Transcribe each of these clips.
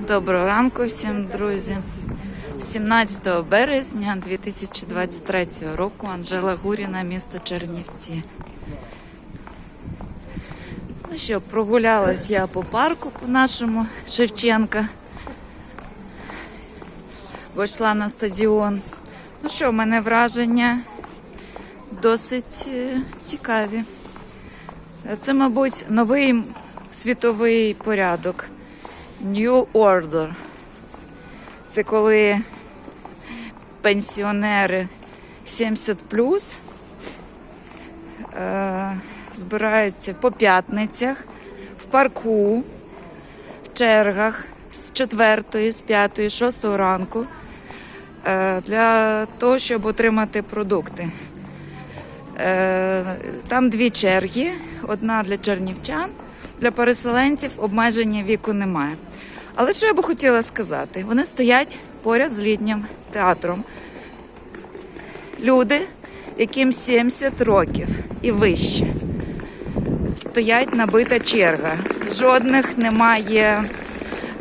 Доброго ранку всім, друзі. 17 березня 2023 року Анжела Гуріна, місто Чернівці. Ну що, прогулялась я по парку по нашому Шевченка. Вийшла на стадіон. Ну що, в мене враження досить е, цікаві. Це, мабуть, новий світовий порядок. New Order. Це коли пенсіонери 70 плюс е, збираються по п'ятницях в парку, в чергах з 4, з 5, 6 ранку е, для того, щоб отримати продукти. Е, Там дві черги: одна для чернівчан, для переселенців обмеження віку немає. Але що я би хотіла сказати? Вони стоять поряд з літнім театром. Люди, яким 70 років і вище. Стоять набита черга. Жодних немає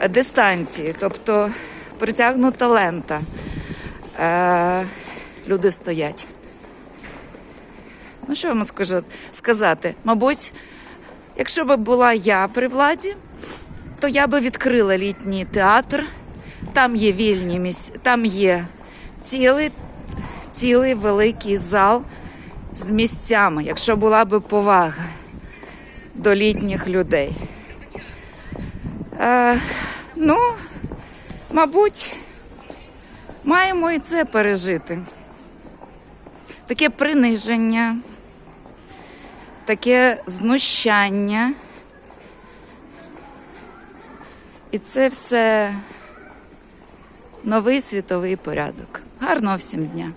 дистанції, тобто притягнута лента. Е, люди стоять. Ну, що вам сказати? Мабуть, якщо б була я при владі, то я би відкрила літній театр. Там є вільні місця, там є цілий, цілий великий зал з місцями, якщо була би повага до літніх людей. Е, ну, мабуть, маємо і це пережити. Таке приниження, таке знущання. І це все новий світовий порядок. Гарного всім дня!